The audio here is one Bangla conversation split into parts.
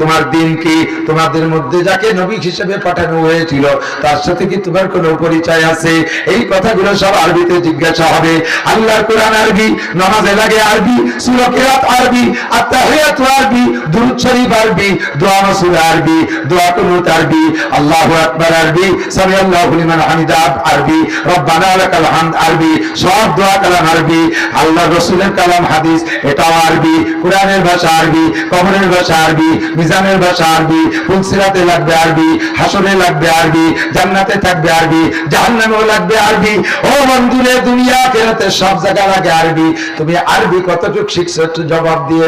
তোমার দিন কি? তোমাদের মধ্যে যাকে নবী হিসেবে পাঠানো হয়েছিল, তার সাথে কি তোমার কোনো পরিচয় আছে? এই কথাগুলো সব আরবিতে জিজ্ঞাসা হবে। আল্লাহর কোরআন আরবি, নামাজে লাগে আরবি, সূরা কিরাত আরবি আত্তাহিয়াত আরবি, দুরূদ শরীফ আরবি, দোয়া মাসুল আরবি, দোয়া কুনুত আরবি, আল্লাহু আকবার আরবি সামি আল্লাহু লিমান হামিদা আরবি, রব্বানা লাকাল হামদ আরবি, সব দোয়া কালাম আরবি আল্লাহ রাসূলের কালাম হাদিস, এটাও আরবি, কোরআনের ভাষা আরবি, কবরের ভাষা আরবি মিজানের ভাষা আরবি, ফুলসিরাতে লাগবে আরবি হাসরে লাগবে আরবি, জান্নাতে থাকবে আরবি, জাহান্নামেও লাগবে আরবি। ও বন্ধুরে, দুনিয়া কেরাতে সব জায়গা লাগে আরবি। তুমি আরবি কতটুকু শিখছো একটু জবাব দিয়ে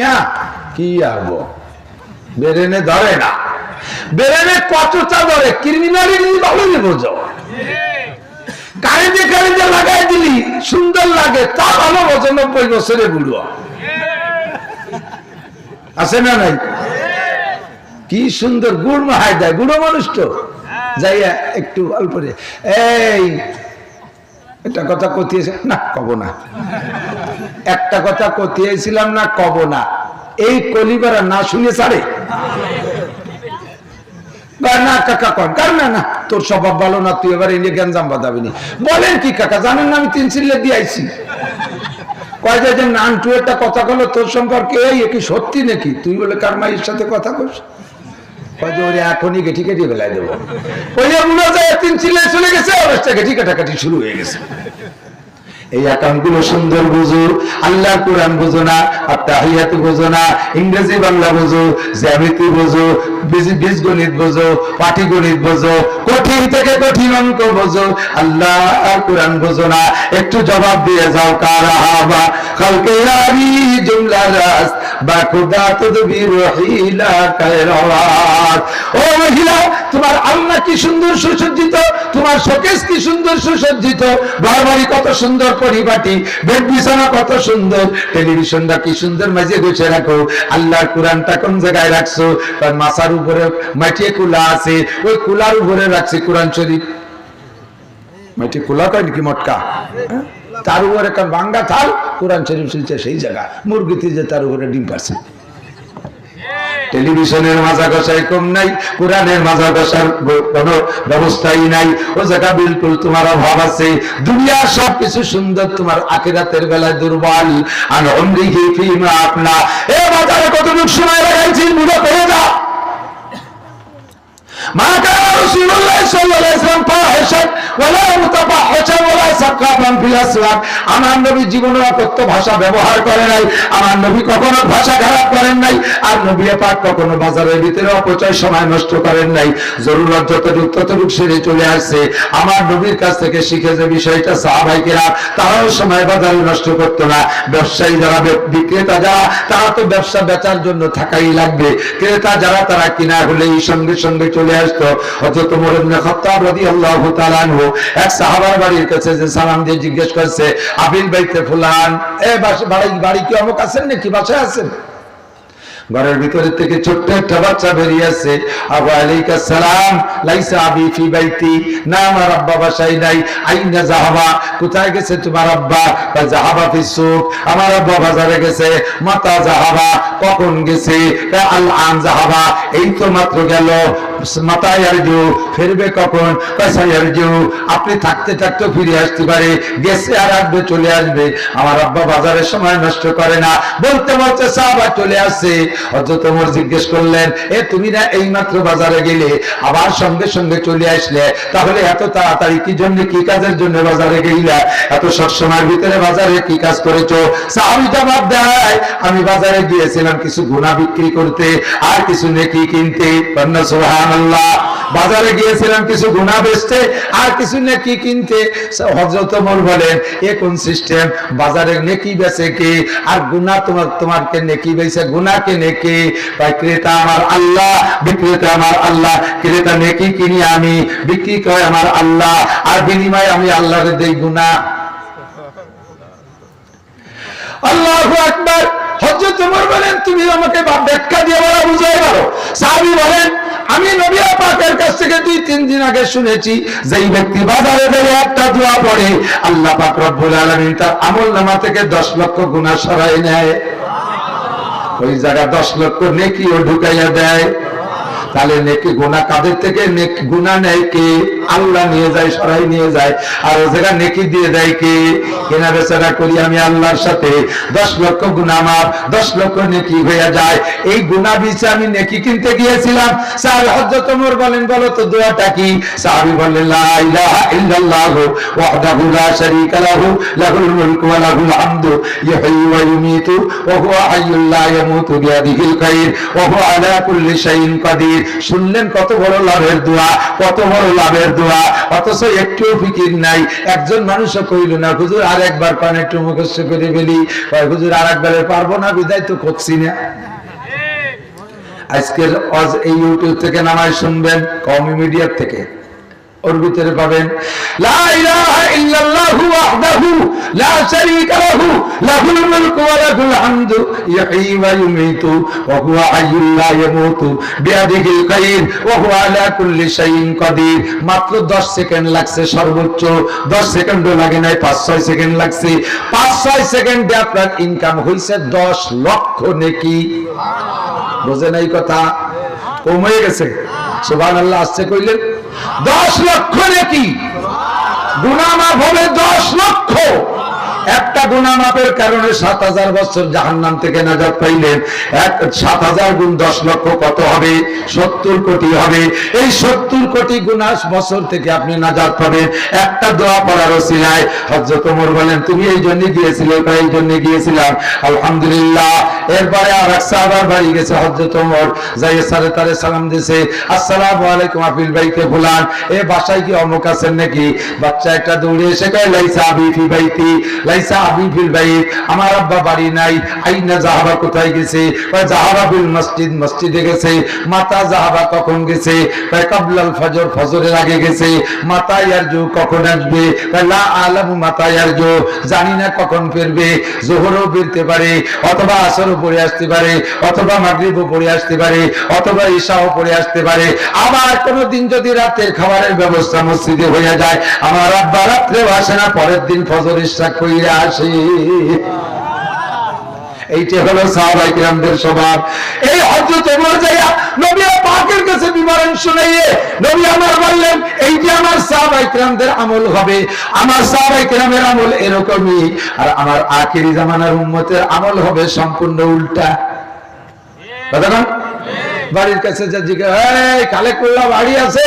না, কি আরবো বেরেনে ধরে না। বেরেনে কতটা ধরে ক্রিমিনালি ভালো বোঝো। কারেন্টে কারেন্টে লাগাই দিলি, সুন্দর লাগে, তা ভালো বোঝো নব্বই বছরে বুড়ো। আছে না নাই? কি সুন্দর গুড় মাহাই দেয়, বুড়ো মানুষ তো। যাইয়া একটু অল্প। এই, একটা কথা কতিয়েছে না, কব না। একটা কথা কতিয়েছিলাম না, কব না। এই কলিবারা না শুনে ছাড়ে? না, কাকা, কন। কার না না, তোর স্বভাব ভালো না, তুই এবার এনে গ্যাঞ্জাম বাঁধাবি নি। বলেন কি, কাকা, জানেন না আমি তিন দিয়ে আইছি? সম্পর্কে এই কি সত্যি নাকি? তুই বলে, কার মায়ের সাথে কথা কয় যে এখনই কেটে বেলায় দেবো। ওই কাটাকাটি শুরু হয়ে গেছে। এই একাউন্টগুলো গুলো সুন্দর বুঝো আল্লাহ কোরআন বুঝো না আর তাহিয়াতে বুঝো না, ইংরেজি বাংলা বুঝো, জ্যামিতি বুঝো, বীজ- বীজগণিত বুঝো, পাটিগণিত বুঝো, কঠিন থেকে কঠিন অঙ্ক বুঝো আল্লাহ কোরআন বুঝো না, একটু জবাব দিয়ে যাও, কার হাবা? কালকে আমি জুমলা রাস বা খুদা তদবির হিলা কায়রাত। ও মহিলা, তোমার আল্লাহ কি সুন্দর সুসজ্জিত? তোমার শোকেস কি সুন্দর সুসজ্জিত? বারবারই কত সুন্দর পরিপাটি, বেড বিছানা কত সুন্দর, টেলিভিশনটা কি সুন্দর মাঝে গুছে রাখো। আল্লাহর কোরআনটা কোন জায়গায় রাখছো? তার মাথার উপরে মাটিয়ে কুলা আছে, ওই কুলার উপরে রাখছে কোরআন শরীফ। মাটি কুলা কয় নাকি মটকা? হ্যাঁ? তার উপরে কারণ বাঙ্গা থাল, কোরআন শরীফ শুনছে সেই জায়গা। মুরগিতে যে তার উপরে ডিম পারছে। টেলিভিশনের মাজা কষাই কম নাই, কোরআনের মাজা কষার কোন ব্যবস্থাই নাই। ও জায়গা বিলকুল তোমার অভাব আছে। দুনিয়ার সব কিছু সুন্দর, তোমার আখিরাতের বেলায় দুর্বল। আর অমৃহি ফিমা আপনা এ বাজারে কতটুকু সময় লাগাইছি বুড়ো পেয়ে যা ما كان رسول الله صلى الله عليه وسلم فاحشا ولا متفحشا ولا سقافا في الاسواق আমার নবী জীবনে অকথ্য ভাষা ব্যবহার করে নাই আমার নবী কখনো ভাষা খারাপ করেন নাই আর নবী পাক কখনো বাজারের ভিতরে অপচয় সময় নষ্ট করেন নাই জরুরত যতটুক ততটুক সেরে চলে আসছে আমার নবীর কাছ থেকে শিখে যে বিষয়টা সাহাবাইকেরা তারাও সময় বাজারে নষ্ট করতো না ব্যবসায়ী যারা বে- বিক্রেতা যারা তারা তো ব্যবসা বেচার জন্য থাকাই লাগবে ক্রেতা যারা তারা কিনা হলে এই সঙ্গে সঙ্গে চলে আসতো। অথচ ওমর ইবনে খাত্তাব রাদিয়াল্লাহু তাআলা আনহু এক সাহাবার বাড়ির কাছে যে সালাম দিয়ে জিজ্ঞেস করছে, আবিল বাইতে ফুলান? এ বাড়ি বাড়ি কি অমুক আছেন নাকি? বাসায় আছেন? ঘরের ভিতরে থেকে ছোট্ট একটা বাচ্চা বেরিয়ে আসছে। আবু আলাইকা সালাম, লাইসা আবি ফি বাইতি, না আমার আব্বা বাসায় নাই। আইনা জাহাবা, কোথায় গেছে তোমার আব্বা? বা জাহাবা ফি সুক। আমার আব্বা বাজারে গেছে। মাতা জাহাবা, কখন গেছে? আল আন জাহাবা। এই তো মাত্র গেল। মাতায় আরজু ফিরবে কখন? কাসাই আরজু আপনি থাকতে থাকতে ফিরে আসতে পারে। গেছে আর আসবে, চলে আসবে। আমার আব্বা বাজারের সময় নষ্ট করে না। বলতে বলতে সাহাবা চলে আসছে। অথচ ওমর জিজ্ঞেস করলেন, এ, তুমি না এই মাত্র বাজারে গেলে আবার সঙ্গে সঙ্গে চলে আসলে? তাহলে এত তাড়াতাড়ি কি জন্য, কি কাজের জন্য বাজারে গেইলা? এত সবসময়ের ভিতরে বাজারে কি কাজ করেছ? সাহাবি জবাব দেয় আমি বাজারে গিয়েছিলাম কিছু গুণা বিক্রি করতে আর কিছু নেকি কিনতে। কন্যা সুবহানাল্লাহ। বাজারে গিয়েছিলাম, কিছু গুণা বেচতে, আর কিছু নেকি কিনতে। হজরত মোর বলেন, এ কোন সিস্টেম বাজারে নেকি বেচে কে? আর গুণা তোমার তোমারকে নেকি বেচে? গুণাকে নেকি? তাই ক্রেতা আমার আল্লাহ, বিক্রেতা আমার আল্লাহ। ক্রেতা নেকি কিনি আমি, বিক্রি করে আমার আল্লাহ। আর বিনিময়ে আমি আল্লাহর দেই গুণা আল্লাহু আকবার। হযরত ওমর বলেন, তুমি আমাকে ব্যাখ্যা দিয়ে বলা, বুঝাই পারো সাহাবী বলেন আমি নবিয়া পাকের কাছ থেকে দুই, তিন দিন আগে শুনেছি, যেই ব্যক্তি বাজারে গেলে একটা দোয়া পড়ে, আল্লাহ পাক রব্বুল আলামিন তার আমল নামা থেকে দশ লক্ষ গুণা সরাই নেয়। ওই জায়গা দশ লক্ষ নেকিও ঢুকাইয়া দেয়। তাহলে নেকি গুণা কাদের থেকে? নেকি গুণা নেয় কে? আল্লাহ নিয়ে যায়, সরাই নিয়ে যায়। আর ও জায়গা নেকি দিয়ে দেয় কে? কেনা বেচারা করি আমি আল্লাহর সাথে। দশ লক্ষ গুণা মাপ দশ লক্ষ নেকি হয়ে যায়। এই গুণা বিচে আমি নেকি কিনতে গিয়েছিলাম। স্যার হজরত ওমর বলেন, বলো তো দোয়াটা কি? সাহাবী বললেন, লা ইলাহা ইল্লাল্লাহ ওয়াহদাহু লা শারীকা লাহু, লাহুল মুলকু ওয়া লাহুল হামদু ইহয়ি ওয়া ইউমীতু, ওয়া হুয়া হাইয়্যুল লা ইয়ামুতু বিয়াদিহিল খায়র ওয়া হুয়া আলা কুল্লি শাইইন কাদির। শুনলেন কত বড় লাভের দোয়া, কত বড় লাভের দোয়া। অথচ একটু ফিকির নাই। একজন মানুষও কইল না, হুজুর, আর একবার কান একটু মুখস্থ করে ফেলি। হুজুর, আর একবারে পারব না, বিদায় তো করছি না। আজকের অজ এই ইউটিউব থেকে নামায় শুনবেন কমি মিডিয়ার থেকে। ওর ভিতরে পাবেন মাত্র 10 সেকেন্ড লাগছে সর্বোচ্চ 10 সেকেন্ডও লাগে নাই 5 6 সেকেন্ড লাগছে 5 6 সেকেন্ডে আপনার ইনকাম হইছে 10 লক্ষ নেকি। বোঝেন এই কথা? কমে গেছে। সুবহানাল্লাহ, আসছে কইলেন? দশ লক্ষ নাকি? গুনামা হবে দশ লক্ষ। একটা গুনামাপের কারণে সাত হাজার বছর জাহান্নাম থেকে নাজাত পাইলেন। এক সাত হাজার গুণ দশ লক্ষ কত হবে? সত্তর কোটি হবে। এই সত্তর কোটি গুণা বছর থেকে আপনি নাজাত পাবেন। একটা দোয়া পড়ার ওসিলায় হজরত ওমর বলেন, তুমি এই জন্য গিয়েছিলে ওটা এই জন্য গিয়েছিলাম। আলহামদুলিল্লাহ। এরপরে আর এক সাহাবার বাড়ি গেছে হজরত ওমর। যাই সারে তারে সালাম দিছে, আসসালামু আলাইকুম আপিল ভাইকে ফুলান, এ বাসায় কি অমুক আছেন নাকি? বাচ্চা একটা দৌড়ে এসে কয়, লাইসা আবি ফি বাইতি। জানি না কখন ফিরবে। জোহরও ফিরতে পারে, অথবা আসরও পড়ে আসতে পারে, অথবা মাগরিবও পড়ে আসতে পারে, অথবা ঈশাও পড়ে আসতে পারে। আবার কোনদিন যদি রাতের খাবারের ব্যবস্থা মসজিদে হয়ে যায়, আমার আব্বা রাত্রে আসে না, পরের দিন ফজর ইশা কইরা আসে হলো স্বভাব। এই হযরত ওমর যাইয়া নবী পাকের কাছে বিবরণ শুনাইয়ে নবী আমার বললেন, এই যে আমার আমল হবে, আমার আমল এরকমই, আর আমার আখেরি জামানার উম্মতের আমল হবে সম্পূর্ণ উল্টা। কথা বাড়ির কাছে যা জিজ্ঞাসা বাড়ি আছে?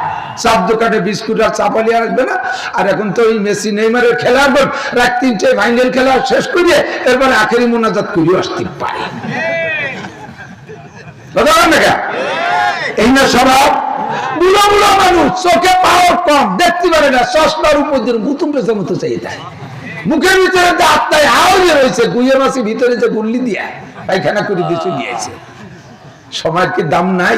চাপ দোকানে বিস্কুট আর চাপালি আসবে না। আর এখন তো ওই মেসি, নেইমারের খেলা এখন রাত তিনটে ফাইনাল খেলা শেষ করিয়ে এরপরে আখেরি মোনাজাত করিও আসতে পারে। চোখে পাওয়ার দেখতে পারে না মুখের ভিতরে আত্মায় হাওড়ে রয়েছে গুইয়ে মাসি ভিতরে যে গুল্লি দিয়া পায়খানা করে দিয়ে গিয়েছে সময়ের কি দাম নাই?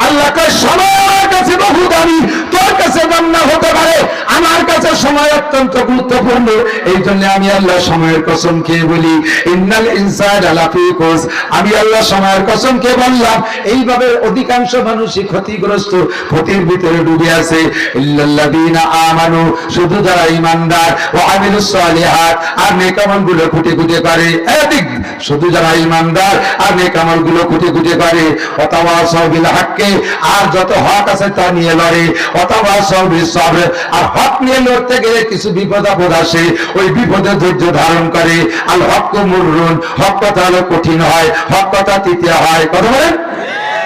আল্লাহ সময়ের কাছে বহু দামি তোর কাছে না হতে পারে, আমার কাছে সময় অত্যন্ত গুরুত্বপূর্ণ। এই জন্য আমি আল্লাহ সময়ের কসম খেয়ে বলি, ইন্নাল ইনসানা লাফি খুস আমি আল্লাহ সময়ের কসম খেয়ে বললাম, এইভাবে অধিকাংশ মানুষই ক্ষতিগ্রস্ত, ক্ষতির ভিতরে ডুবে আছে। ইল্লাল্লাযীনা আমানু, শুধু যারা ঈমানদার ও আমিলুস সালিহাত, আর নেক আমলগুলো খুঁটে খুঁটে করে। এদিক শুধু যারা ঈমানদার, আর নেক আমলগুলো খুঁটে খুঁটে করে। অথবা সবিল হাক্কে, আর যত হক আছে তা নিয়ে লড়ে। আর হক নিয়ে লড়তে গেলে কিছু বিপদ আসে, ওই বিপদে ধৈর্য ধারণ করে। আল হক মূল হক কথা হলো কঠিন হয়, হক কথা তিতে হয়। কথা বলেন?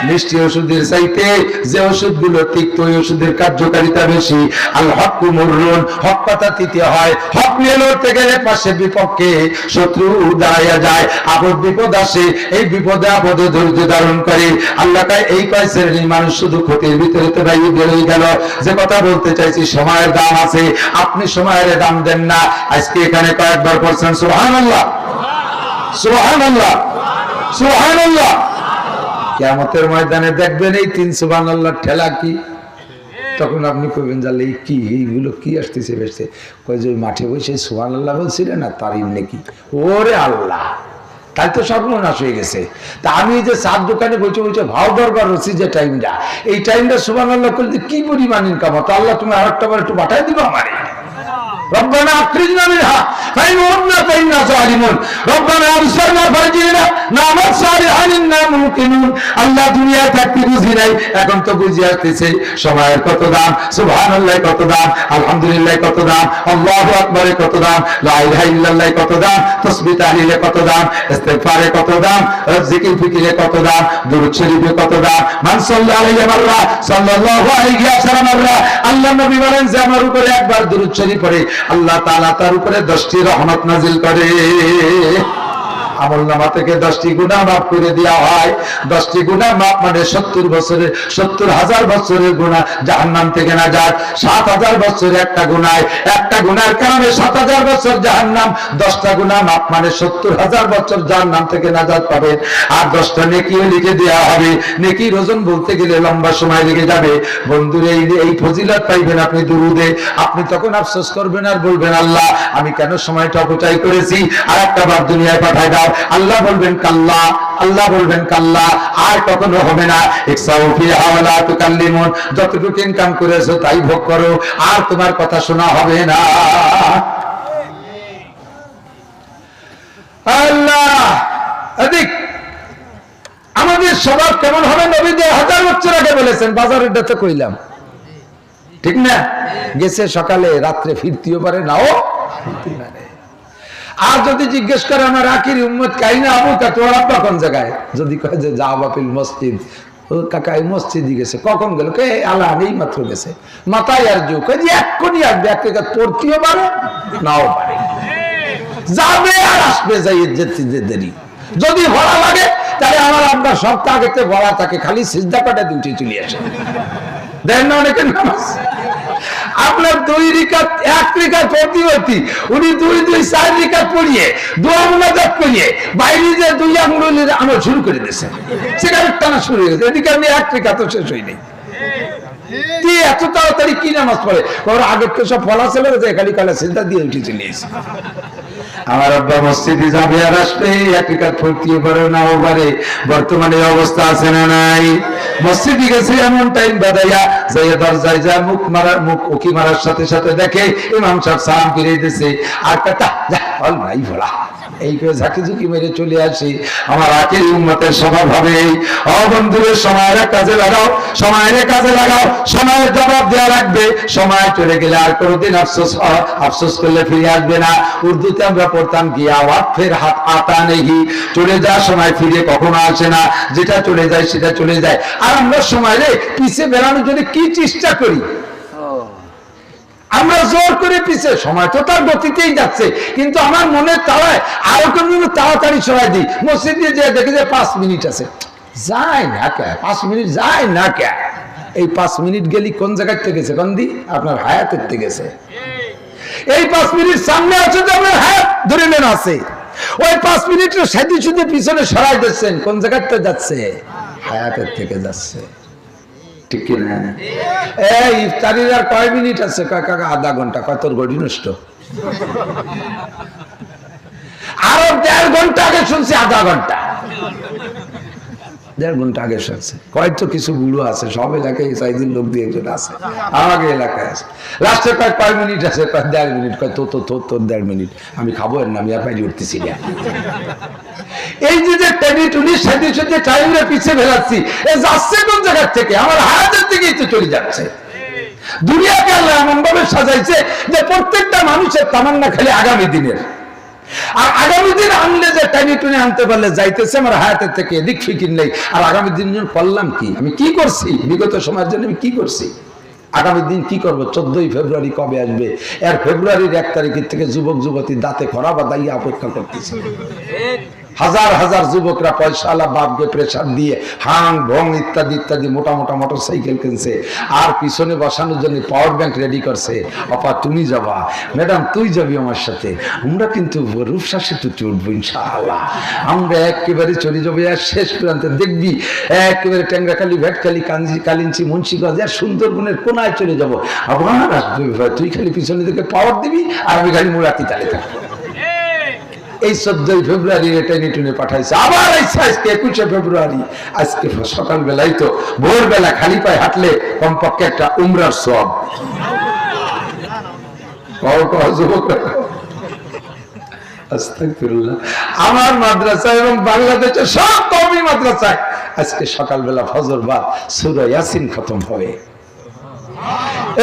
মিষ্টি ওষুধের চাইতে যে ওষুধগুলো তিক্ত ওই ওষুধের কার্যকারিতা বেশি। আল হক মুররুন, হক কথা তৃতীয় হয়। হক নিয়ে লড়তে গেলে পাশে বিপক্ষে শত্রু দাঁড়াইয়া যায়। আপদ বিপদ আসে, এই বিপদে আপদে ধৈর্য ধারণ করে। আল্লাহ কায় এই কয় শ্রেণির মানুষ শুধু ক্ষতির ভিতরে তো বাইরে বেরোই গেল। যে কথা বলতে চাইছি, সময়ের দাম আছে। আপনি সময়ের দাম দেন না। আজকে এখানে কয়েকবার করছেন সুহান আল্লাহ সুহান আল্লাহ সুহান আল্লাহ কেমতের ময়দানে দেখবেন এই তিন সুবান আল্লাহ ঠেলা কি? তখন আপনি কইবেন জানলে এই কি? এইগুলো কি আসতেছে বেসছে কই যে মাঠে বসে সুবান আল্লাহ বলছিলেন না? তার ইমনে কি? ওরে আল্লাহ! তাই তো সর্বনাশ হয়ে গেছে। তা আমি এই যে চার দোকানে বসে বসে ভাও দরকার হচ্ছি যে টাইমটা এই টাইমটা সুবান আল্লাহ করলে কি পরিমাণ ইনকাম হতো? আল্লাহ তুমি আরেকটা বার একটু পাঠাই দিবা আমারে। ربنا اخرجنا منها فإن عدنا فإنا ظالمون ربنا أبصرنا فرجعنا نعمل صالحا إنا موقنون আল্লাহ দুনিয়া থাকতে বুঝি নাই এখন তো বুঝি আসতেছে সময়ের কত দাম সুবহানাল্লাহ কত দাম আলহামদুলিল্লাহ কত দাম আল্লাহু আকবারে কত দাম লা ইলাহা ইল্লাল্লাহ কত দাম তাসবিহ তাহলিলে কত দাম ইস্তিগফারে কত দাম জিকির ফিকিরে কত দাম দুরূদ শরীফে কত দাম মান সাল্লাল্লাহু আলাইহি মাররা সাল্লাল্লাহু আলাইহি ওয়াসাল্লাম মাররা আল্লাহ নবী বলেন যে আমার উপরে একবার দুরূদ শরীফ পড়ে আল্লাহ তাআলা তার উপরে 10টি রহমত নাজিল করে। আমল নামা থেকে দশটি গুণা মাফ করে দেওয়া হয়। দশটি গুণা মাফ মানে সত্তর বছরের, সত্তর হাজার বছরের গুণা জাহান্নাম থেকে না যাক সাত হাজার বছরের একটা গুণায় একটা গুণার কারণে সাত হাজার বছর জাহান্নাম, দশটা গুণা মাফ মানে সত্তর হাজার বছর জাহান্নাম থেকে নাজাত পাবেন আর দশটা নেকিও লিখে দেওয়া হবে। নেকি ওজন বলতে গেলে লম্বা সময় লেগে যাবে। বন্ধুর, এই এই ফজিলত পাইবেন আপনি দুরুদে। আপনি তখন আফসোস করবেন আর বলবেন, আল্লাহ, আমি কেন সময়টা অপচয় করেছি? আর একটা বার দুনিয়ায় পাঠায় দাও। আল্লাহ বলবেন কাল্লা, আল্লাহ বলবেন কাল্লা, আর কখনো হবে না। যতটুকু ইনকাম করেছ তাই ভোগ করো, আর তোমার কথা শোনা হবে না। আমাদের স্বভাব কেমন হবে নবী দিয়ে হাজার বছর আগে বলেছেন বাজারের ডাতে কইলাম। ঠিক না? গেছে সকালে, রাত্রে ফিরতেও পারে, নাও ফিরতে পারে। আর যদি জিজ্ঞেস করে আমার আখির উম্মত কাহিনা আবু কা তোমার আব্বা কোন জায়গায়? যদি কয় যে যা বাপিল মসজিদ কাকা, এই মসজিদই গেছে। কখন গেল? কে? আল্লাহ এই মাত্র গেছে। মাথায় আর কই এক্ষুনি আসবে। এক পারে নাও পারে যাবে আর আসবে যাই যেতে দেরি। যদি ভরা লাগে, তাহলে আমার আব্বা সপ্তাহ আগেতে ভরা থাকে, খালি সিজদা পাটা দুটি চলে আসে। দেন না অনেকের নামাজ। আপনার দুই রিকাত, এক রিকাত প্রতিবর্তী উনি দুই দুই, চার রিকাত পড়িয়ে দোয়া মুনাজাত করিয়ে, বাইরে যে দুই আঙুলের আমল শুরু করে দিয়েছে। সেখানে টানা শুরু হয়ে গেছে। এদিকে আমি এক রিকাতও শেষ হয়নি। এত তাড়াতাড়ি কি নামাজ পড়ে? ওর আগের তো সব ফলা ছিল খালি চিন্তা দিয়ে আমার আব্বা মসজিদে যাবে আর আসবে পারে পারে। বর্তমানে অবস্থা আছে না নাই? মসজিদে গেছে এমন টাইম বাদাইয়া যাইয়া দরজায় যা মুখ মারার, মুখ উকি মারার সাথে সাথে দেখে ইমাম সাহেব সালাম ফিরে দিছে। আর কথা বল নাই ভোলা। এই করে ঝাঁকি ঝুঁকি মেরে চলে আসি। আমার আখের উন্মতের স্বভাব হবে ও বন্ধুদের সময়ের কাজে লাগাও, সময়ের কাজে লাগাও, সময়ের জবাব দেওয়া লাগবে। সময় চলে গেলে আর কোনোদিন আফসোস আফসোস করলে ফিরে আসবে না। উর্দুতে আমরা পড়তাম কি আওয়াত ফের হাত আতা নেহি। চলে যাওয়ার সময় ফিরে কখনো আসে না। যেটা চলে যায়, সেটা চলে যায়। আর আমরা সময় রে পিছিয়ে বেড়ানোর জন্য কি চেষ্টা করি? আমরা জোর করে পিছে সময় তো তার গতিতেই যাচ্ছে। কিন্তু আমার মনে তাড়ায় আরও কোনো তাড়াতাড়ি সময় দিই। মসজিদে যে দেখে যে পাঁচ মিনিট আছে। যায় না কে? পাঁচ মিনিট যায় না কে? এই পাঁচ মিনিট গেলি কোন জায়গার থেকে গেছে কোন দি আপনার হায়াতের থেকে গেছে। এই পাঁচ মিনিট সামনে আছে যে আপনার হায়াত ধরে নেন আছে। ওই পাঁচ মিনিটের সাথে শুধু পিছনে সরাই দিচ্ছেন। কোন জায়গাতে যাচ্ছে? হায়াতের থেকে যাচ্ছে। ঠিক কিনা? এই ইফতারির আর কয় মিনিট আছে? কয় কাকা আধা ঘণ্টা। কয়, তোর গড়ি নষ্ট? আরও দেড় ঘণ্টা আগে শুনছি, আধা ঘণ্টা। দেড় ঘণ্টা আগে শুনছে কয়েক কিছু বুড়ো আছে, সব এলাকায় সাইজের লোক দিয়ে একজন আছে। আমাকে এলাকায় আছে। লাস্টে কয় কয় মিনিট আছে? দেড় মিনিট। কয়, তো তো তোর দেড় মিনিট। আমি খাব এর না আমি আর উঠতেছি না এই যে যে পিছিয়ে ফেলাচ্ছি, এ যাচ্ছে কোন জায়গার থেকে? আমার হায়াতের দিকেই তো চলে যাচ্ছে। দুনিয়াকে আল্লাহ এমন ভাবে সাজাইছে যে প্রত্যেকটা মানুষের তামান্না খালি আগামী দিনের। আর আগামী দিন আনলে যে টানি টুনি আনতে পারলে যাইতেছে আমার হায়াতের থেকে, এদিক ফিকির নেই। আর আগামী দিন জন্য করলাম কি? আমি কি করছি? বিগত সময়ের জন্য আমি কি করছি? আগামী দিন কি করব? চোদ্দই ফেব্রুয়ারি কবে আসবে? এর ফেব্রুয়ারির এক তারিখের থেকে যুবক যুবতী দাঁতে খরা বা দাইয়া অপেক্ষা করতেছে। হাজার হাজার যুবকরা পয়সাওয়ালা বাপকে প্রেশার দিয়ে হাং, ভং ইত্যাদি ইত্যাদি, মোটা মোটা মোটর সাইকেল কিনছে। আর পিছনে বসানোর জন্য পাওয়ার ব্যাংক রেডি করছে। অপা, তুমি যাবা। ম্যাডাম, তুই যাবি আমার সাথে। আমরা কিন্তু রূপসা সেতুতে উঠবো, ইনশাআল্লাহ। আমরা একেবারে চলে যাব। আর শেষ প্রান্তে দেখবি, একেবারে ট্যাংরাখালি, ভেটখালি, কাঞ্জি, কালিঞ্চি, মুন্সিগঞ্জ আর সুন্দরবনের কোনায় চলে যাব। আবার তুই খালি পিছনে দিকে পাওয়ার দিবি আর আমি খালি মুরাতি তালে থাকব। এই চোদ্দই ফেব্রুয়ারি এটা নিটুনে পাঠাইছে। আবার আইসা আজকে একুশে ফেব্রুয়ারি। আজকে সকাল বেলায় তো ভোরবেলা খালি পায়ে হাঁটলে কমপক্ষে একটা উমরার সব। আমার মাদ্রাসা এবং বাংলাদেশের সব কমি মাদ্রাসায় আজকে সকালবেলা ফজর বাদ সুরা ইয়াসিন খতম হবে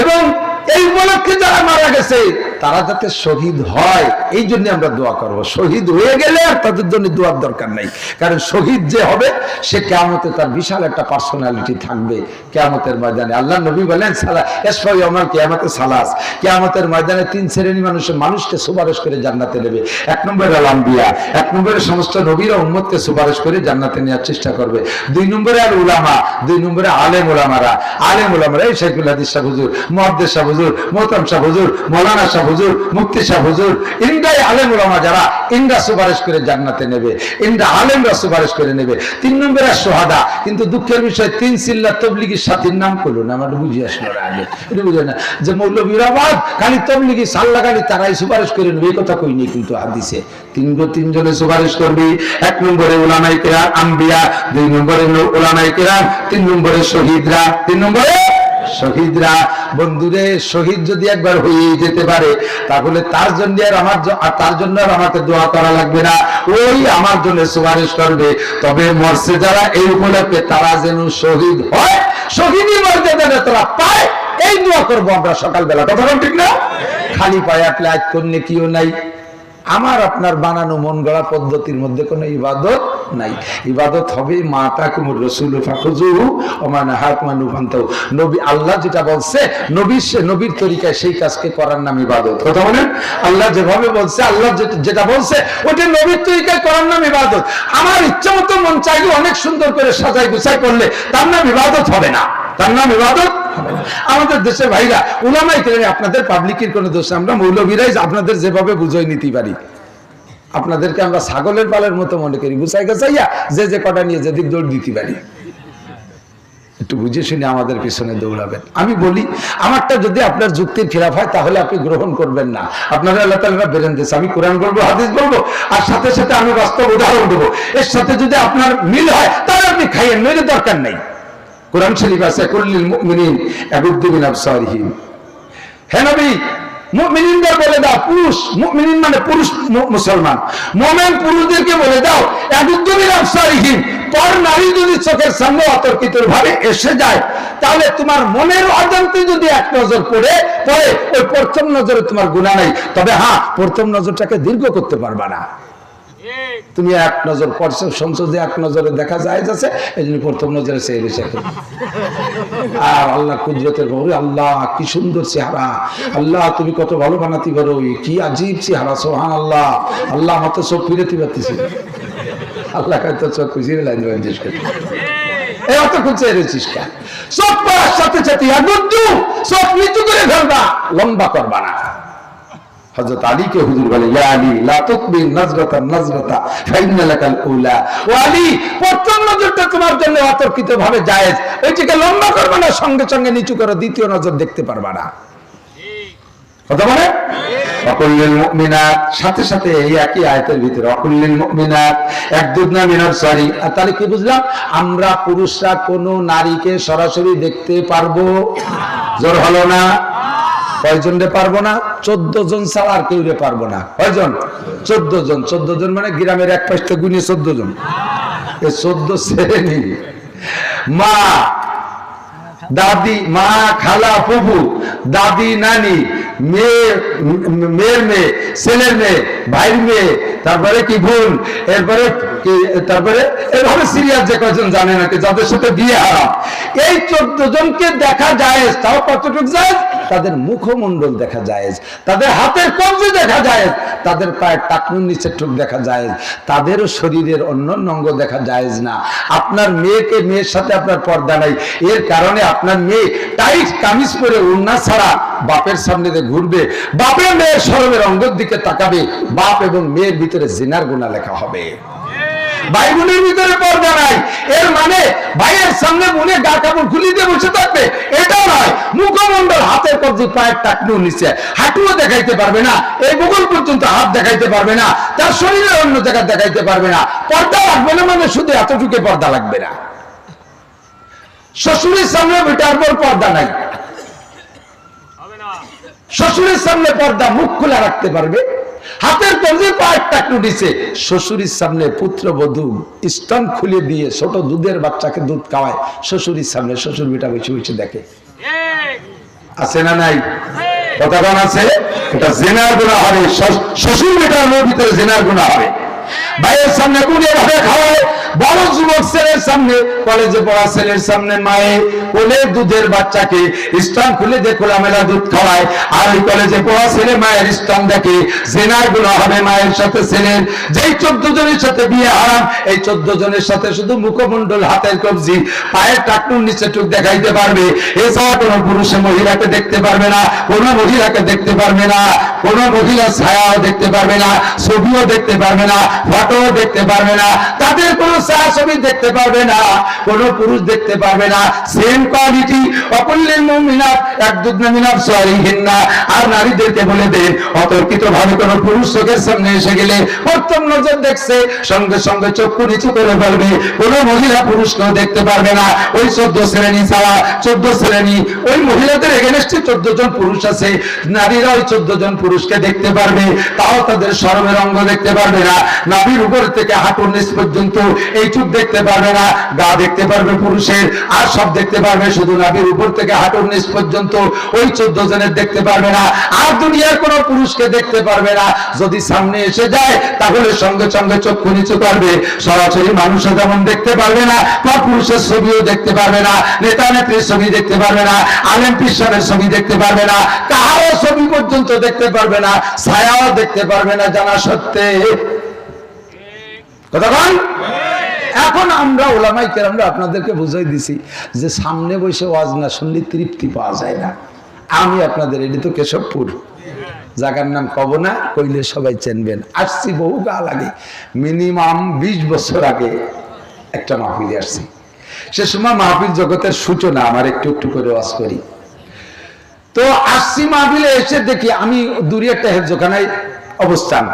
এবং এই উপলক্ষে যারা মারা গেছে তারা যাতে শহীদ হয়, এই জন্য আমরা দোয়া করব। শহীদ হয়ে গেলে আর তাদের জন্য দোয়ার দরকার নাই। কারণ শহীদ যে হবে, সে কেমতে তার বিশাল একটা পার্সোনালিটি থাকবে। কেয়ামতের ময়দানে। আল্লাহ নবী বলেন, সালা এসফাই আমার কেয়ামতে সালাস। কেয়ামতের ময়দানে তিন শ্রেণি মানুষের মানুষকে সুপারিশ করে জান্নাতে নেবে। এক নম্বরে আলাম্বিয়া এক নম্বরে সমস্ত নবীরা উম্মতকে সুপারিশ করে জান্নাতে নেওয়ার চেষ্টা করবে। দুই নম্বরে আর উলামা। দুই নম্বরে আলেম উলামারা। আলেম উলামারা এই শেখুল হাদিস শাহ হুজুর মহাদ্দেশ শাহ হুজুর মোহতাম শাহ হুজুর, মৌলানা শাহ হুজুর মুক্তি শাহ হুজুর ইন্দ্রাই আলেম উলামা যারা, ইন্দ্রা সুপারিশ করে জান্নাতে নেবে, ইন্দ্রা আলেমরা সুপারিশ করে নেবে। তিন নম্বরে সোহাদা, কিন্তু দুঃখের বিষয়, তিন সিল্লা তবলিগির সাথীর নাম করল না আমার বুঝে আসলো এটা বুঝে না। যে মৌলবীরাবাদ খালি তবলিগি, সাল্লা খালি তারাই সুপারিশ করে নেবে, এই কথা কইনি কিন্তু হাদিসে। তিন তিনজনে সুপারিশ করবি, এক নম্বরে ওলামাই কেরাম, আম্বিয়া, দুই নম্বরে ওলামাই কেরাম, তিন নম্বরে শহীদরা, তিন নম্বরে শহীদরা, বন্ধুরে, শহীদ যদি একবার হয়ে যেতে পারে, তাহলে তার জন্য আর আমার তার জন্য আর আমাকে দোয়া করা লাগবে না। ওই আমার জন্য সুপারিশ করবে। তবে মরছে যারা এই উপলক্ষে, তারা যেন শহীদ হয়, শহীদই মর্যাদা তারা পায়, এই দোয়া করব আমরা সকালবেলা। কথা ঠিক না? খালি পায়ে আপনি আজ করলে কিও নাই? আমার, আপনার বানানো মন গড়া পদ্ধতির মধ্যে কোনো ইবাদত নাই। ইবাদত হবে মাতা কুমুর রসুল নবী আল্লাহ যেটা বলছে, নবীর সে, নবীর তরিকায় সেই কাজকে করার নাম ইবাদত। কথা বলেন? আল্লাহ যেভাবে বলছে, আল্লাহ যেটা বলছে ওটা নবীর তরিকায় করার নাম ইবাদত। আমার ইচ্ছা মতো মন চাইলে অনেক সুন্দর করে সাজাই গুছাই করলে তার নাম ইবাদত হবে না। তার নাম ইবাদত। আমাদের দেশের ভাইরা উলামাই কেন আপনাদের পাবলিকের কোনো দোষ, আমরা মৌলবীরাই আপনাদের যেভাবে বুঝাই নিতে পারি। আপনাদেরকে আমরা ছাগলের পালের মতো মনে করি। গুছাই গেছাইয়া যে যে কটা নিয়ে যেদিক দৌড় দিতে পারি। একটু বুঝে শুনে আমাদের পিছনে দৌড়াবেন। আমি বলি, আমারটা যদি আপনার যুক্তির খিলাফ হয়, তাহলে আপনি গ্রহণ করবেন না। আপনারা আল্লাহ তালা বেরেন দিয়েছে আমি কোরআন বলব, হাদিস বলব, আর সাথে সাথে আমি বাস্তব উদাহরণ দেবো। এর সাথে যদি আপনার মিল হয়, তাহলে আপনি খাইয়েন, নইলে দরকার নেই। কোরআন শরীফ আছে, কুল্লিল মুমিনিন ইয়াগুদ্দু আবসারিহিম হে নবী, মুমিনিনদের বলে দাও, পুরুষ, মুমিনিন মানে পুরুষ মুসলমান। মোমেন পুরুষদেরকে বলে দাও একদমই আফসারিহীন পর নারী যদি চোখের সামনে অতর্কিত ভাবে এসে যায়, তাহলে তোমার মনের অজান্তে যদি এক নজর পড়ে পরে ওই প্রথম নজরে তোমার গুণা নাই। তবে হ্যাঁ প্রথম নজরটাকে দীর্ঘ করতে পারবা না। তুমি এক নজর পড়ছো সংসদে এক নজরে দেখা যায় যাচ্ছে, এই জন্য প্রথম নজরে সে এসে আর আল্লাহ কুদরতের বড় আল্লাহ কি সুন্দর চেহারা। আল্লাহ তুমি কত ভালো বানাতে পারো কি আজীব চেহারা সোহান আল্লাহ আল্লাহ আমার তো চোখ ফিরেতে পারতেছি আল্লাহ তো চোখ খুঁজিয়ে লাইন অত খুঁজছে এরেছিস চোখ পড়ার সাথে সাথে চোখ নিচু করে ফেলবা, লম্বা করবা না। হযরত আলীকে হুজুর বলে একই ভিতরে তাহলে কি বুঝলাম? আমরা পুরুষরা কোনো নারীকে সরাসরি দেখতে পারব? জোর হলো না? কয়জন রে পারব না? চোদ্দ জন ছাড়া আর কেউ রে পারব না। কয়জন? চোদ্দ জন। চোদ্দ জন মানে গ্রামের এক পাশটা গুনিয়ে চোদ্দ জন। চোদ্দ শ্রেণি। মা দাদি, মা, খালা, ফুফু, দাদি, নানি, মেয়ে, মেয়ের মেয়ে, ছেলের মেয়ে, ভাইয়ের মেয়ে, তারপরে কি বোন, এরপরে তারপরে এভাবে সিরিয়াস যে কজন জানে নাকি যাদের সাথে বিয়ে হারাম এই চোদ্দ জনকে দেখা যায় তাও কতটুকু যায় তাদের মুখমণ্ডল দেখা যায় তাদের হাতের কবজি দেখা যায় তাদের পায়ের টাকনুর নিচের টুক দেখা যায় তাদেরও শরীরের অন্য অঙ্গ দেখা যায় না। আপনার মেয়েকে, মেয়ের সাথে আপনার পর্দা নাই, এর কারণে আপনার মেয়ে টাইট কামিজ পরে উন্না ছাড়া বাপের সামনে ঘুরবে। বাপের মেয়ের সরবের অঙ্গের দিকে তাকাবে। বাপ এবং মেয়ের ভিতরে জিনার গুণা লেখা হবে। ভিতরে পর্দা নাই। এর মানে ভাইয়ের সামনে বোনে গা কাপড় খুলি দিয়ে বসে থাকবে। নয়। মুখমন্ডল হাতের কবজি, পায়ের নিচে। হাঁটুও দেখাইতে পারবে না। এই বগল পর্যন্ত হাত দেখাইতে পারবে না। তার শরীরে অন্য জায়গা দেখাইতে পারবে না। পর্দা লাগবে না মানে শুধু এতটুকু পর্দা লাগবে না। শ্বশুরের সামনে বেটার পর পর্দা নাই। শ্বশুরের সামনে পর্দা মুখ খোলা রাখতে পারবে। হাতের কবজি পায়ের টাকনু নিচে শ্বশুরের সামনে পুত্র বধূ স্তন খুলে দিয়ে ছোট দুধের বাচ্চাকে দুধ খাওয়ায়, শ্বশুরের সামনে শ্বশুর বেটা বসে বসে দেখে। আছে না নাই? কতক্ষণ আছে? এটা জেনার গুণা হবে, শ্বশুর বেটার ভিতরে জেনার গুণা হবে। ভাইয়ের সামনে গুণে ভাবে খাওয়ায় বড় যুবক ছেলের সামনে, কলেজে পড়া ছেলের সামনে মায়ে কোলে দুধের বাচ্চাকে স্তন খুলে দিয়ে খোলামেলা দুধ খাওয়ায়। আর ওই কলেজে পড়া ছেলে মায়ের স্তন দেখে জেনার গুণা হবে মায়ের সাথে ছেলের। যেই চোদ্দ জনের সাথে বিয়ে হারাম, এই চোদ্দ জনের সাথে শুধু মুখমন্ডল হাতের কবজি, পায়ের টাকনুর নিচে টুক দেখাইতে পারবে। এছাড়া কোনো পুরুষে মহিলাকে দেখতে পারবে না, কোনো মহিলাকে দেখতে পারবে না, কোনো মহিলা ছায়াও দেখতে পারবে না, ছবিও দেখতে পারবে না, ফটোও দেখতে পারবে না। তাদের কোনো দেখছে, সঙ্গে সঙ্গে চক্ষু নিচু করে ফেলবে কোনো মহিলা পুরুষকেও দেখতে পারবে না। ওই চোদ্দ শ্রেণি ছাড়া চোদ্দ শ্রেণি, ওই মহিলাদের এগেনস্টে চোদ্দ জন পুরুষ আছে। নারীরা ওই চোদ্দ জন পুরুষকে দেখতে পারবে, তাও তাদের সরমের অঙ্গ দেখতে পারবে না। নাভির উপর থেকে হাঁটুর নিচ পর্যন্ত এই চুপ দেখতে পারবে না গা দেখতে পারবে পুরুষের আর সব দেখতে পারবে শুধু নাভির উপর থেকে হাঁটুর নিচ পর্যন্ত ওই চোদ্দ জনের দেখতে পারবে না আর দুনিয়ার কোন পুরুষকে দেখতে পারবে না যদি সামনে এসে যায় তাহলে সঙ্গে সঙ্গে চক্ষু নিচু করবে সরাসরি মানুষও যেমন দেখতে পারবে না বা পুরুষের ছবিও দেখতে পারবে না নেতা নেত্রীর ছবি দেখতে পারবে না আলেম পিসারের ছবি দেখতে পারবে না কারও ছবি পর্যন্ত দেখতে পারবে না ছায়াও দেখতে পারবে না জানা সত্ত্বে কতক্ষণ এখন আমরা ওলামাই কেরামরা আপনাদেরকে বুঝাই দিছি যে সামনে বসে ওয়াজ না শুনলে তৃপ্তি পাওয়া যায় না। আমি আপনাদের, এটি তো কেশবপুর। জায়গার নাম কব না, কইলে সবাই চেনবেন। আসছি বহু কাল আগে, মিনিমাম বিশ বছর আগে একটা মাহফিলে আসছি। সে সময় মাহফিল জগতের সূচনা, আমার একটু একটু করে ওয়াজ করি। তো আসছি মাহফিলে এসে দেখি আমি দূরে একটা হেফজোখানায় অবস্থান।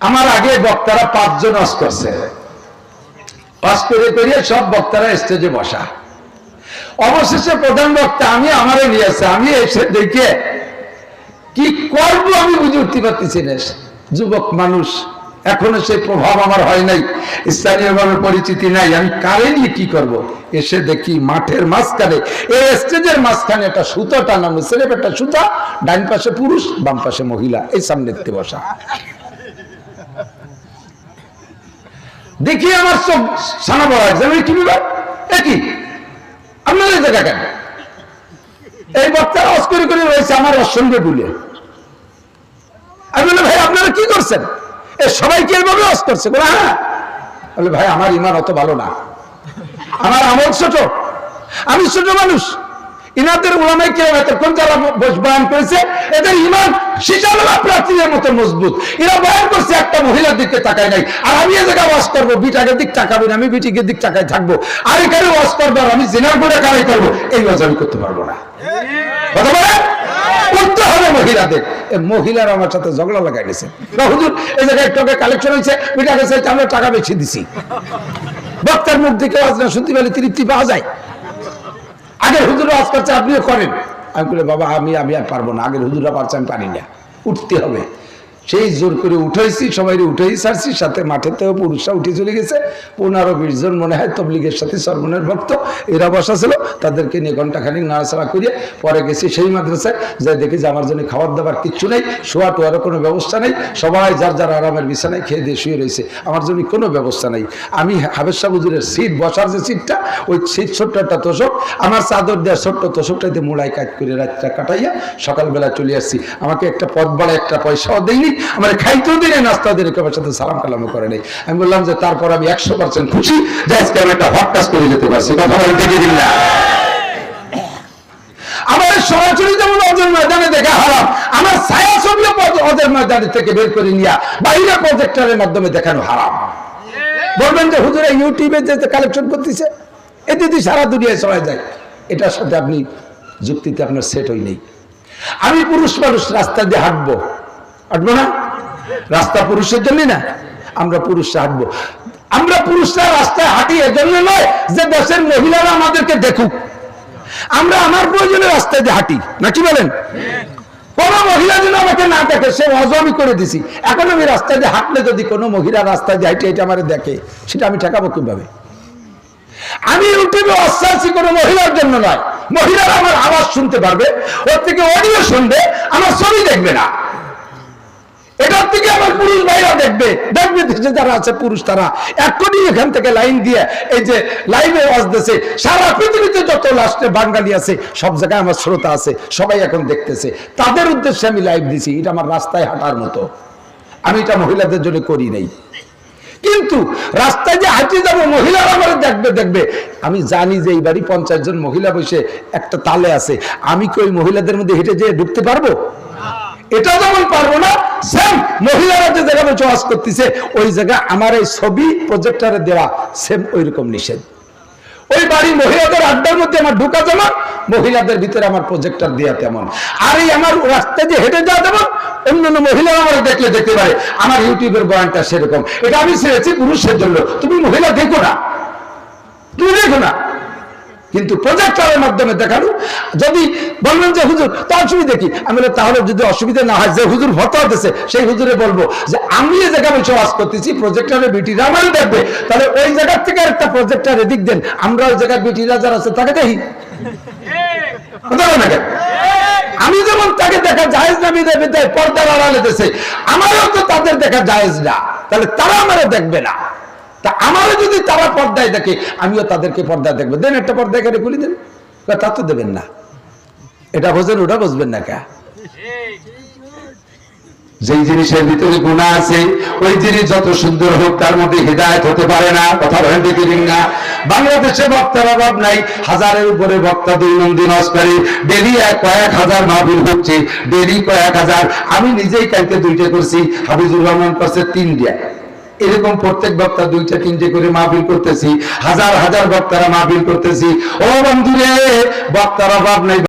আমার আগে বক্তারা পাঁচজন ওয়াজ করছে। অস করে করিয়ে সব বক্তারা স্টেজে বসা। অবশেষে প্রধান বক্তা আমি আমারে নিয়েছে আমি এসে দেখে, কি করব আমি বুঝে উঠতে পারতেছি না। যুবক মানুষ, এখনও সেই প্রভাব আমার হয় নাই। স্থানীয়ভাবে পরিচিতি নাই। আমি কারে নিয়ে কি করব? এসে দেখি মাঠের মাঝখানে, এই স্টেজের মাঝখানে একটা সুতো টানানো ছেলে একটা সুতা, ডান পাশে পুরুষ, বাম পাশে মহিলা, এই সামনে বসা। দেখি আমার চোখ সানা বড় হয়েছে। আমি কি ব্যাপার একই আপনাদের জায়গা কেন? এই বক্তারা অস্করি করে রয়েছে আমার অসঙ্গে বলে আমি বলে ভাই, আপনারা কি করছেন? এ সবাই কি এভাবে অস করছে। বলে হ্যাঁ। বলে, ভাই, আমার ইমান অত ভালো না। আমার আমল ছোট। আমি ছোট মানুষ। ইনাদের ওলামাই কে কোন যারা বয়ান করেছে, এদের ইমান শিশালা প্রাচীরের মতো মজবুত। এরা বয়ান করছে, একটা মহিলার দিকে তাকায় নাই। আর আমি এ জায়গায় ওয়াশ করব বিটাকের দিক তাকাবেন আমি বিটিকের দিক তাকায় থাকব। আর এখানে ওয়াশ করব আর আমি জেনার করে কারাই করব, এই ওয়াজ আমি করতে পারব না। মহিলাদের। মহিলারা আমার সাথে ঝগড়া লাগাই নিছে। হুজুর এই জায়গায় একটু কালেকশন হয়েছে, বিটাকে চাইতে আমরা টাকা বেশি দিছি। বক্তার মুখ থেকে ওয়াজ না শুনতে পেলে তৃপ্তি পাওয়া যায়। আগের হুজুরা আজ করছে, আপনিও করেন। আমি বলে, বাবা, আমি আমি আর পারব না। আগের হুজুরা পারছে, আমি পারি না। উঠতে হবে। সেই জোর করে উঠাইছি সবাই উঠেই ছাড়ছি, সাথে মাঠেতেও পুরুষরা উঠে চলে গেছে। পনেরো বিশ জন মনে হয় তবলিগের সাথে সর্বনের ভক্ত, এরা বসা ছিল, তাদেরকে নিয়ে ঘন্টাখানিক নাড়াচাড়া করিয়ে পরে গেছি সেই মাদ্রাসায়। যাই দেখি যে আমার জন্য খাবার দাবার কিচ্ছু নেই, শোয়া টোয়ারও কোনো ব্যবস্থা নেই, সবাই যার যার আরামের বিছানায় খেয়ে দিয়ে শুয়ে রয়েছে, আমার জন্য কোনো ব্যবস্থা নেই। আমি হাবের শাহ হুজুরের সিট, বসার যে সিটটা, ওই সিট ছোট্ট একটা তোষক, আমার চাদর দেওয়া ছোট্ট তোষকটাতে মোড়াই কাজ করে রাতটা কাটাইয়া সকালবেলা চলে আসছি। আমাকে একটা পথ বাড়া একটা পয়সাও দেয়নি আমার খাইতেও দিনে নাস্তাও দিনে কেউ সাথে সালাম কালামও করে নেই। আমি বললাম যে তারপর আমি একশো পার্সেন্ট খুশি যে আজকে আমি একটা হট কাজ করে যেতে পারছি। দিন না। আমার সরাসরি যেমন ময়দানে দেখা হারাম, আমার ছায়া ময়দানে থেকে বের করে বাইরে প্রজেক্টরের মাধ্যমে দেখানো হারাম। বলবেন যে ইউটিউবে যে কালেকশন করতেছে দিয়ে সারা দুনিয়ায় যায়। এটার সাথে আপনি যুক্তিতে আপনার সেট হই নেই। আমি পুরুষ মানুষ, রাস্তা দিয়ে হাঁটবো। হাঁটবো না? রাস্তা পুরুষের জন্য না। আমরা পুরুষরা হাঁটবো আমরা পুরুষরা রাস্তায় হাঁটি এজন্য নয় যে দেশের মহিলারা আমাদেরকে দেখুক। আমরা আমার প্রয়োজনে রাস্তায় হাঁটি নাকি বলেন? কোন মহিলা যেন আমাকে না দেখে, সে অজমি করে দিছি। এখন আমি রাস্তায় দিয়ে হাঁটলে যদি কোনো মহিলা রাস্তায় দিয়ে হাঁটে এটা আমার দেখে, সেটা আমি ঠেকাবো কীভাবে? আমি ইউটিউবে অশ্বাসী কোনো মহিলার জন্য নয়। মহিলারা আমার আওয়াজ শুনতে পারবে, ওর থেকে অডিও শুনবে, আমার ছবি দেখবে না। এটার থেকে আমার পুরুষ ভাইরা দেখবে। দেখবে দেশে যারা আছে পুরুষ তারা। এক্ষুনি এখান থেকে লাইন দিয়ে এই যে লাইভে আসতেছে, সারা পৃথিবীতে যত লাস্টে বাঙালি আছে, সব জায়গায় আমার শ্রোতা আছে, সবাই এখন দেখতেছে। তাদের উদ্দেশ্যে আমি লাইভ দিছি, এটা আমার রাস্তায় হাঁটার মতো। আমি এটা মহিলাদের জন্য করি নাই। কিন্তু রাস্তায় যে হাঁটি যাব, মহিলারা আমার দেখবে দেখবে। আমি জানি যে এই বাড়ি পঞ্চাশ জন মহিলা বসে একটা তালে আছে। আমি কি ওই মহিলাদের মধ্যে হেঁটে যেয়ে ঢুকতে পারব? এটা যেমন পারব না সেম মহিলারা যে জায়গায় বসে ওয়াজ করতেছে, ওই জায়গা আমার এই ছবি প্রজেক্টারে দেওয়া সেম ওই রকম নিষেধ। ওই বাড়ি মহিলাদের আড্ডার মধ্যে আমার ঢুকা যেমন, মহিলাদের ভিতরে আমার প্রজেক্টার দেওয়া তেমন। আর এই আমার রাস্তায় যে হেঁটে যাওয়া তেমন অন্যান্য মহিলারা আমার দেখলে দেখতে পারে, আমার ইউটিউবের বয়ানটা সেরকম। এটা আমি ছেড়েছি পুরুষের জন্য। তুমি মহিলা দেখো না। তুমি দেখো না। কিন্তু প্রজেক্টরের মাধ্যমে দেখানো। যদি বলবেন যে হুজুর তো অসুবিধা কি? আমি বলি, তাহলে যদি অসুবিধা না হয় যে হুজুর ভর্তা হতেছে সেই হুজুরে বলব যে আমি এই জায়গায় বসে ওয়াজ করতেছি প্রজেক্টরের বিটিরা আমারই দেখবে। তাহলে ওই জায়গার থেকে একটা প্রজেক্টর এদিক দেন। আমরা ওই জায়গায় বিটিরা যারা আছে তাকে দেখি? আমি যেমন তাকে দেখা জায়েজ না বিদায় বিদায় পর্দার আড়ালে দেশে আমারও তো তাদের দেখা জায়েজ না। তাহলে তারা আমারও দেখবে না। তা আমারও যদি তারা পর্দায় দেখে, আমিও তাদেরকে পর্দায় দেখব। দেন একটা পর্দা এখানে খুলি দেন। তা তো দেবেন না। এটা বোঝেন, ওটা বুঝবেন না কা? যেই জিনিসের ভিতরে গুণা আছে, ওই জিনিস যত সুন্দর হোক, তার মধ্যে হৃদায়ত হতে পারে না। কথা বলেন দেখি না বাংলাদেশে বক্তার অভাব নাই। হাজারের উপরে বক্তা দৈনন্দিন অস্কারে। ডেলি কয়েক হাজার মাহবিল হচ্ছে। ডেলি কয়েক হাজার। আমি নিজেই কালকে দুইটা করছি। হাফিজুর রহমান করছে তিনটা। এরকম প্রত্যেক বক্তা দুইটা তিনটে করে মাহবিল করতেছি, হাজার হাজার বক্তারা মাহবিল করতেছি। ও বন্ধুরে, বক্তারা ভাব নাই